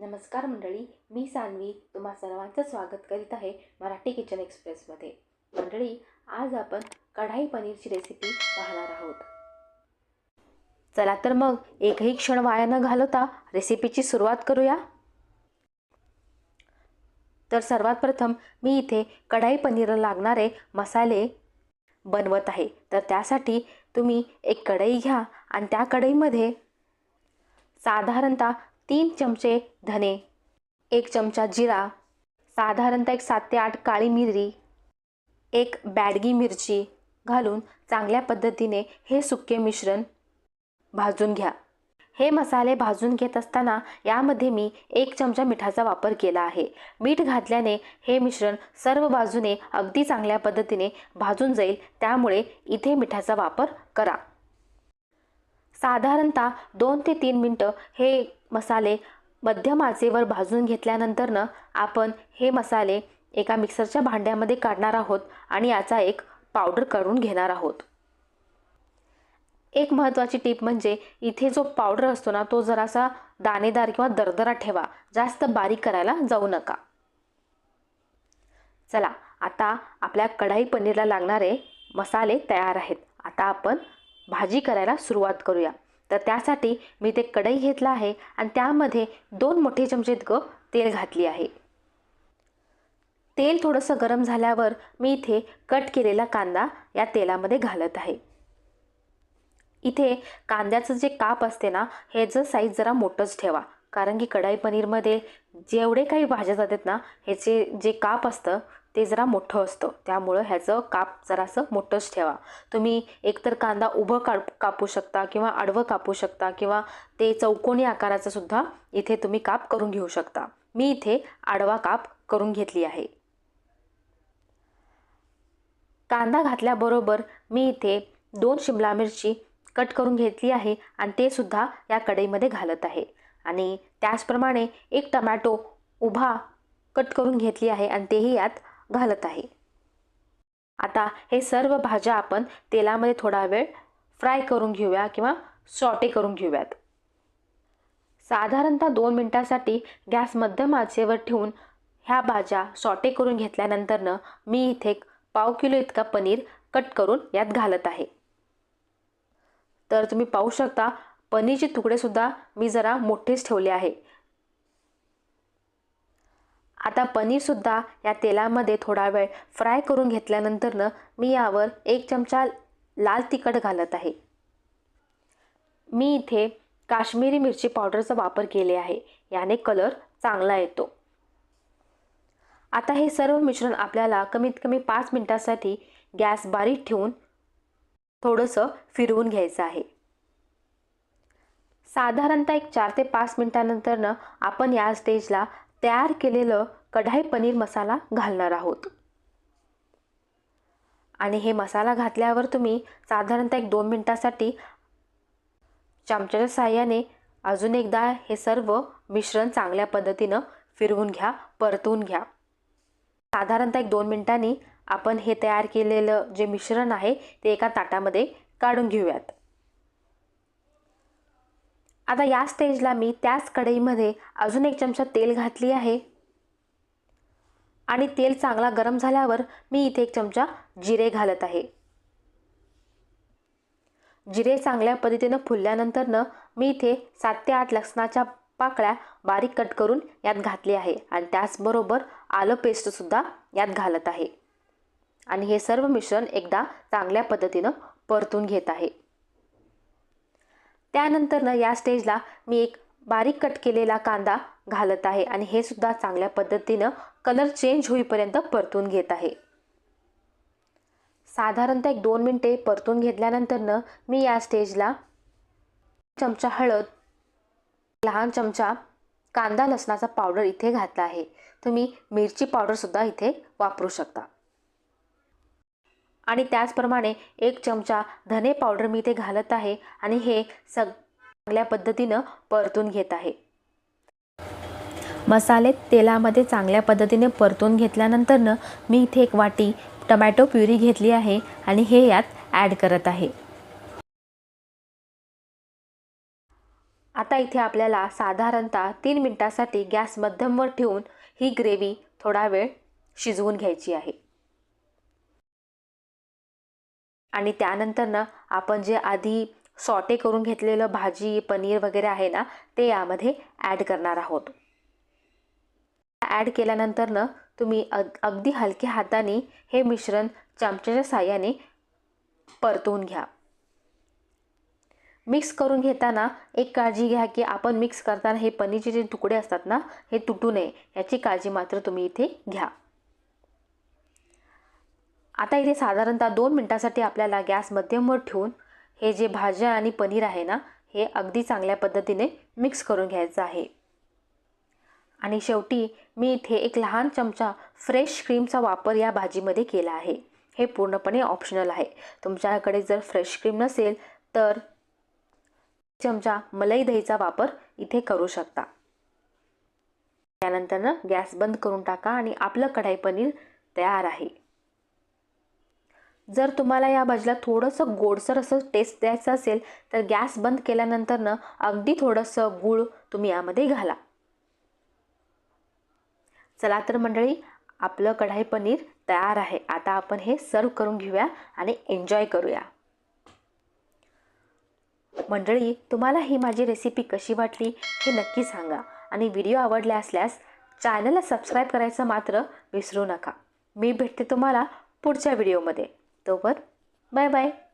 नमस्कार मंडळी मी सान्वी तुम्हा सर्वांचं स्वागत करीत आहे मराठी किचन एक्सप्रेसमध्ये. मंडळी आज आपण कढाई पनीरची रेसिपी पाहणार आहोत. चला तर मग एकही क्षण वाया न घालवता रेसिपीची सुरुवात करूया. तर सर्वात प्रथम मी इथे कढाई पनीरला लागणारे मसाले बनवत आहे. तर त्यासाठी तुम्ही एक कढई घ्या आणि त्या कढईमध्ये साधारणतः तीन चमचे धने एक चमचा जिरा साधारणतः एक सात ते आठ काळी मिरी एक बॅडगी मिरची घालून चांगल्या पद्धतीने हे सुके मिश्रण भाजून घ्या. हे मसाले भाजून घेत असताना यामध्ये मी एक चमचा मिठाचा वापर केला आहे. मीठ घातल्याने हे मिश्रण सर्व बाजूने अगदी चांगल्या पद्धतीने भाजून जाईल त्यामुळे इथे मिठाचा वापर करा. साधारणतः दोन ते तीन मिनटं हे मसाले मध्यम आचेवर भाजून घेतल्यानंतरनं आपण हे मसाले एका मिक्सरच्या भांड्यामध्ये काढणार आहोत आणि याचा एक पावडर करून घेणार आहोत. एक महत्त्वाची टीप म्हणजे इथे जो पावडर असतो ना तो जरासा दाणेदार किंवा दरदरा ठेवा. जास्त बारीक करायला जाऊ नका. चला आता आपल्या कढाई पनीरला लागणारे मसाले तयार आहेत. आता आपण भाजी करायला सुरुवात करूया. तर त्यासाठी मी ते कढई घेतला आहे आणि त्यामध्ये दोन मोठे चमचे इतकं तेल घातली आहे. तेल थोडंसं गरम झाल्यावर मी इथे कट केलेला कांदा या तेलामध्ये घालत आहे. इथे कांद्याचं जे काप असते ना ह्याचं साईज जरा मोठंच ठेवा. कारण की कढाई पनीरमध्ये जेवढे काही भाज्या जातात ना ह्याचे जे काप असतं ते जरा मोठं असतं. त्यामुळं ह्याचं काप जरासं मोठंच ठेवा. तुम्ही एकतर कांदा उभं काप कापू शकता किंवा आडवं कापू शकता किंवा ते चौकोनी आकाराचं सुद्धा इथे तुम्ही काप करून घेऊ शकता. मी इथे आडवा काप करून घेतली आहे. कांदा घातल्याबरोबर मी इथे दोन शिमला मिरची कट करून घेतली आहे आणि ते सुद्धा या कढईमध्ये घालत आहे. आणि त्याचप्रमाणे एक टमॅटो उभा कट करून घेतली आहे आणि तेही यात घालत आहे. आता हे सर्व भाज्या आपण तेलामध्ये थोडा वेळ फ्राय करून घेऊया किंवा सॉटे करून घेऊयात. साधारणतः दोन मिनटासाठी गॅस मध्यम आचेवर ठेवून ह्या भाज्या सॉटे करून घेतल्यानंतरनं मी इथे पाव किलो इतका पनीर कट करून यात घालत आहे. तर तुम्ही पाहू शकता पनीरचे तुकडेसुद्धा मी जरा मोठेच ठेवले आहे. आता पनीरसुद्धा या तेलामध्ये थोडा वेळ फ्राय करून घेतल्यानंतरनं मी यावर एक चमचा लाल तिखट घालत आहे. मी इथे काश्मीरी मिरची पावडरचा वापर केले आहे. याने कलर चांगला येतो. आता हे सर्व मिश्रण आपल्याला कमीत कमी पाच मिनटासाठी गॅस बारीक ठेवून थोडंसं फिरवून घ्यायचं आहे. साधारणतः एक चार ते पाच मिनटानंतरनं आपण या स्टेजला तयार केलेलं कढाई पनीर मसाला घालणार आहोत. आणि हे मसाला घातल्यावर तुम्ही साधारणतः एक दोन मिनटासाठी चमच्याच्या साह्याने अजून एकदा हे सर्व मिश्रण चांगल्या पद्धतीनं फिरवून घ्या परतून घ्या. साधारणतः एक दोन मिनटांनी आपण हे तयार केलेलं जे मिश्रण आहे ते एका ताटामध्ये काढून घेऊयात. आता या स्टेजला मी त्याच कढईमध्ये अजून एक चमचा तेल घातली आहे. आणि तेल चांगला गरम झाल्यावर मी इथे एक चमचा जिरे घालत आहे. जिरे चांगल्या पद्धतीनं फुलल्यानंतरनं मी इथे सात ते आठ लसणाच्या पाकळ्या बारीक कट करून यात घातली आहे. आणि त्याचबरोबर आलं पेस्टसुद्धा यात घालत आहे. आणि हे सर्व मिश्रण एकदा चांगल्या पद्धतीनं परतून घेत आहे. त्यानंतरनं या स्टेजला मी एक बारीक कट केलेला कांदा घालत आहे आणि हे सुद्धा चांगल्या पद्धतीनं कलर चेंज होईपर्यंत परतून घेत आहे. साधारणतः एक दोन मिनटे परतून घेतल्यानंतरनं मी या स्टेजला चमचा हळद लहान चमचा कांदा लसणाचा पावडर इथे घातला आहे. तुम्ही मिरची पावडरसुद्धा इथे वापरू शकता. आणि त्याचप्रमाणे एक चमचा धने पावडर मी इथे घालत आहे आणि हे सग चांगल्या पद्धतीनं परतून घेत आहे. मसाले तेलामध्ये चांगल्या पद्धतीने परतून घेतल्यानंतरनं मी इथे एक वाटी टमॅटो प्युरी घेतली आहे आणि हे यात ॲड करत आहे. आता इथे आपल्याला साधारणतः तीन मिनटासाठी गॅस मध्यमवर ठेवून ही ग्रेव्ही थोडा वेळ शिजवून घ्यायची आहे. आणि त्यानंतरनं आपण जे आधी सॉटे करून घेतलेलं भाजी पनीर वगैरे आहे ना ते यामध्ये ॲड करणार आहोत. ॲड केल्यानंतरनं तुम्ही अग अगदी हलक्या हाताने हे मिश्रण चमच्याच्या साह्याने परतवून घ्या. मिक्स करून घेताना एक काळजी घ्या की आपण मिक्स करताना हे पनीरचे जे तुकडे असतात ना हे तुटू नये याची काळजी मात्र तुम्ही इथे घ्या. आता इथे साधारणतः दोन मिनटासाठी आपल्याला गॅस मध्यमवर ठेवून हे जे भाज्या आणि पनीर आहे ना हे अगदी चांगल्या पद्धतीने मिक्स करून घ्यायचं आहे. आणि शेवटी मी इथे एक लहान चमचा फ्रेश क्रीमचा वापर या भाजीमध्ये केला आहे. हे पूर्णपणे ऑप्शनल आहे. तुमच्याकडे जर फ्रेश क्रीम नसेल तर चमचा मलाई दहीचा वापर इथे करू शकता. त्यानंतर गॅस बंद करून टाका आणि आपलं कढाई पनीर तयार आहे. जर तुम्हाला या भाजीला थोडंसं गोडसर असं टेस्ट द्यायचं असेल तर गॅस बंद केल्यानंतरनं अगदी थोडंसं गूळ तुम्ही यामध्ये घाला. चला तर मंडळी आपलं कढाई पनीर तयार आहे. आता आपण हे सर्व करून घेऊया आणि एन्जॉय करूया. मंडळी तुम्हाला ही माझी रेसिपी कशी वाटली हे नक्की सांगा आणि व्हिडिओ आवडले असल्यास चॅनलला सबस्क्राईब करायचं मात्र विसरू नका. मी भेटते तुम्हाला पुढच्या व्हिडिओमध्ये तोवर बाय बाय.